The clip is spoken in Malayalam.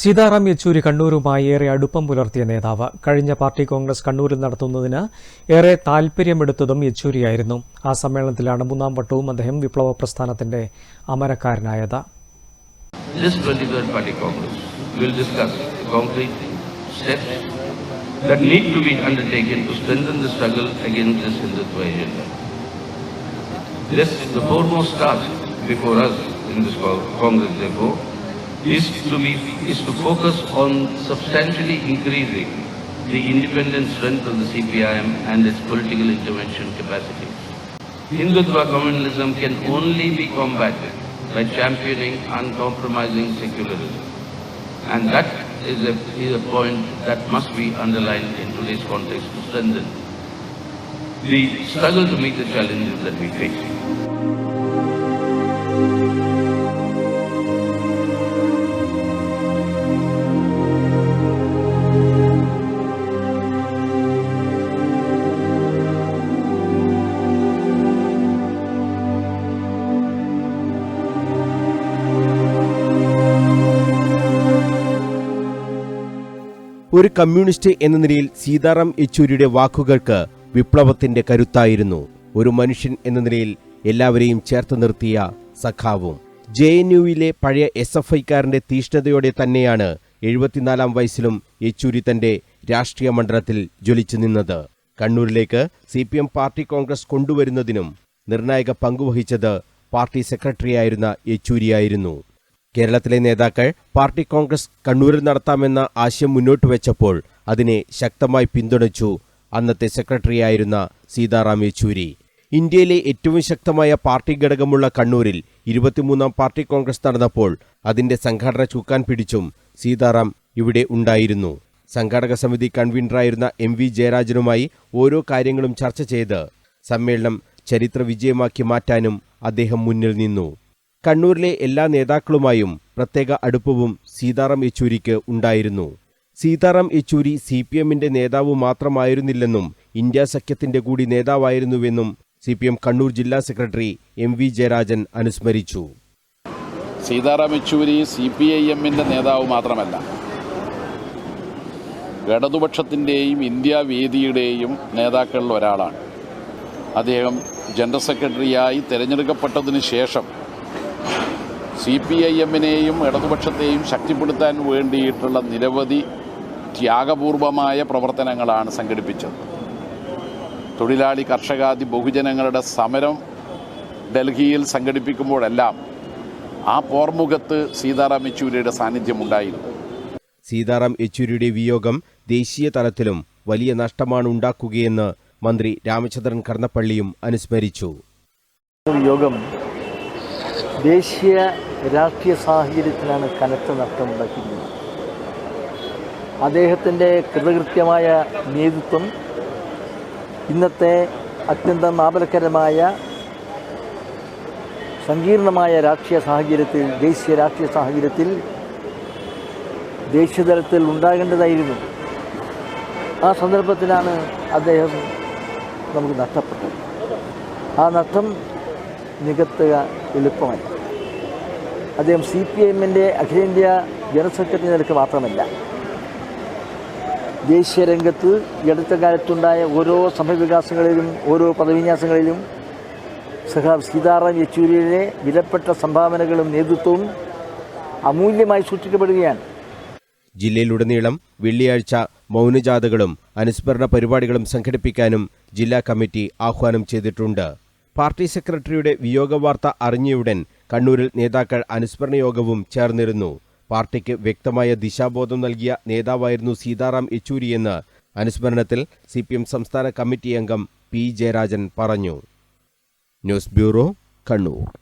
സീതാറാം യെച്ചൂരി കണ്ണൂരുമായി ഏറെ അടുപ്പം പുലർത്തിയ നേതാവ്. കഴിഞ്ഞ പാർട്ടി കോൺഗ്രസ് കണ്ണൂരിൽ നടത്തുന്നതിന് ഏറെ താൽപര്യമെടുത്തതും യെച്ചൂരിയായിരുന്നു. ആ സമ്മേളനത്തിലാണ് മൂന്നാം വട്ടവും അദ്ദേഹം വിപ്ലവ പ്രസ്ഥാനത്തിന്റെ അമരക്കാരനായത്. Before us in this call, Congress, therefore, is to be is to focus on substantially increasing the independent strength of the CPIM and its political intervention capacity. Hindutva communalism can only be combated by championing uncompromising secularism. And that is a, is a point that must be underlined in today's context to strengthen the struggle to meet the challenges that we face. ഒരു കമ്മ്യൂണിസ്റ്റ് എന്ന നിലയിൽ സീതാറാം യെച്ചൂരിയുടെ വാക്കുകൾക്ക് വിപ്ലവത്തിന്റെ കരുത്തായിരുന്നു. ഒരു മനുഷ്യൻ എന്ന നിലയിൽ എല്ലാവരെയും ചേർത്ത് നിർത്തിയ സഖാവും. ജെ എൻ യുവിലെ പഴയ എസ് എഫ് ഐക്കാരന്റെ തീഷ്ണതയോടെ തന്നെയാണ് എഴുപത്തിനാലാം വയസ്സിലും യെച്ചൂരി തന്റെ രാഷ്ട്രീയ മണ്ഡലത്തിൽ ജ്വലിച്ചു നിന്നത്. കണ്ണൂരിലേക്ക് C P M party congress കൊണ്ടുവരുന്നതിനും നിർണായക പങ്കുവഹിച്ചത് പാർട്ടി സെക്രട്ടറിയായിരുന്ന യെച്ചൂരിയായിരുന്നു. കേരളത്തിലെ നേതാക്കൾ പാർട്ടി കോൺഗ്രസ് കണ്ണൂരിൽ നടത്താമെന്ന ആശയം മുന്നോട്ട് വെച്ചപ്പോൾ അതിനെ ശക്തമായി പിന്തുണച്ചു. അന്നത്തെ സെക്രട്ടറിയായിരുന്ന സീതാറാം യെച്ചൂരി. ഇന്ത്യയിലെ ഏറ്റവും ശക്തമായ പാർട്ടി ഘടകമുള്ള കണ്ണൂരിൽ ഇരുപത്തിമൂന്നാം പാർട്ടി കോൺഗ്രസ് നടന്നപ്പോൾ അതിന്റെ സംഘാടന ചൂക്കാൻ പിടിച്ചും സീതാറാം ഇവിടെ ഉണ്ടായിരുന്നു. സംഘാടക സമിതി കൺവീനറായിരുന്ന എം വി ജയരാജനുമായി ഓരോ കാര്യങ്ങളും ചർച്ച ചെയ്ത് സമ്മേളനം ചരിത്ര വിജയമാക്കി മാറ്റാനും അദ്ദേഹം മുന്നിൽ നിന്നു. കണ്ണൂരിലെ എല്ലാ നേതാക്കളുമായും പ്രത്യേക അടുപ്പവും സീതാറാം യെച്ചൂരിക്ക് ഉണ്ടായിരുന്നു. സീതാറാം യെച്ചൂരി സി പി എമ്മിന്റെ നേതാവ് മാത്രമായിരുന്നില്ലെന്നും ഇന്ത്യ സഖ്യത്തിന്റെ കൂടി നേതാവായിരുന്നുവെന്നും സി പി എം കണ്ണൂർ ജില്ലാ സെക്രട്ടറി എം വി ജയരാജൻ അനുസ്മരിച്ചു. Sitaram Yechury C P I എമ്മിന്റെ നേതാവ് മാത്രമല്ല ഇടതുപക്ഷത്തിന്റെയും ഇന്ത്യ വേദിയുടെയും നേതാക്കളിൽ ഒരാളാണ്. അദ്ദേഹം ജനറൽ സെക്രട്ടറിയായി തിരഞ്ഞെടുക്കപ്പെട്ടതിന് ശേഷം സി പി ഐ എമ്മിനെയും ഇടതുപക്ഷത്തെയും ശക്തിപ്പെടുത്താൻ വേണ്ടിയിട്ടുള്ള നിരവധി ത്യാഗപൂർവമായ പ്രവർത്തനങ്ങളാണ് സംഘടിപ്പിച്ചത്. തൊഴിലാളി കർഷകാദി ബഹുജനങ്ങളുടെ സമരം ഡൽഹിയിൽ സംഘടിപ്പിക്കുമ്പോഴെല്ലാം ആ പോർമുഖത്ത് സീതാറാം യെച്ചൂരിയുടെ സാന്നിധ്യമുണ്ടായിരുന്നു സീതാറാം യെച്ചൂരിയുടെ വിയോഗം ദേശീയ തലത്തിലും വലിയ നഷ്ടമാണ് ഉണ്ടാക്കുകയെന്ന് മന്ത്രി രാമചന്ദ്രൻ കർണപ്പള്ളിയും അനുസ്മരിച്ചു. യോഗം ദേശീയ രാഷ്ട്രീയ സാഹചര്യത്തിലാണ് കനത്ത നഷ്ടമുണ്ടാക്കിയിരുന്നത് അദ്ദേഹത്തിന്റെ കൃതകൃത്യമായ നേതൃത്വം ഇന്നത്തെ അത്യന്തം ആപലക്കരമായ സങ്കീർണമായ രാഷ്ട്രീയ സാഹചര്യത്തിൽ ദേശീയ രാഷ്ട്രീയ സാഹചര്യത്തിൽ ദേശീയതലത്തിൽ ഉണ്ടാകേണ്ടതായിരുന്നു. ആ സന്ദർഭത്തിലാണ് അദ്ദേഹം നമുക്ക് നഷ്ടപ്പെട്ടത്. ആ നഷ്ടം നികത്തുക എളുപ്പമല്ല. അദ്ദേഹം സി പി എമ്മിന്റെ അഖിലേന്ത്യാ ജനറൽ സെക്രട്ടറി നിലയ്ക്ക് മാത്രമല്ല ദേശീയ രംഗത്ത് ഇടത്ത കാലത്തുണ്ടായ ഓരോ സംഭവവികാസങ്ങളിലും ഓരോ പദവിന്യാസങ്ങളിലും സഹാബ് സീതാറാം യെച്ചൂരിയുടെ വിലപ്പെട്ട സംഭാവനകളും നേതൃത്വവും അമൂല്യമായി സൂക്ഷിക്കപ്പെടുകയാണ്. ജില്ലയിലുടനീളം വെള്ളിയാഴ്ച മൗനജാഥകളും അനുസ്മരണ പരിപാടികളും സംഘടിപ്പിക്കാനും ജില്ലാ കമ്മിറ്റി ആഹ്വാനം ചെയ്തിട്ടുണ്ട്. പാർട്ടി സെക്രട്ടറിയുടെ വിയോഗവാർത്ത അറിഞ്ഞയുടൻ കണ്ണൂരിൽ നേതാക്കൾ അനുസ്മരണ യോഗവും ചേർന്നിരുന്നു. പാർട്ടിക്ക് വ്യക്തമായ ദിശാബോധം നൽകിയ നേതാവായിരുന്നു സീതാറാം യെച്ചൂരിയെന്ന് അനുസ്മരണത്തിൽ സി പി എം സംസ്ഥാന കമ്മിറ്റി അംഗം പി ജയരാജൻ പറഞ്ഞു. News bureau Kannur.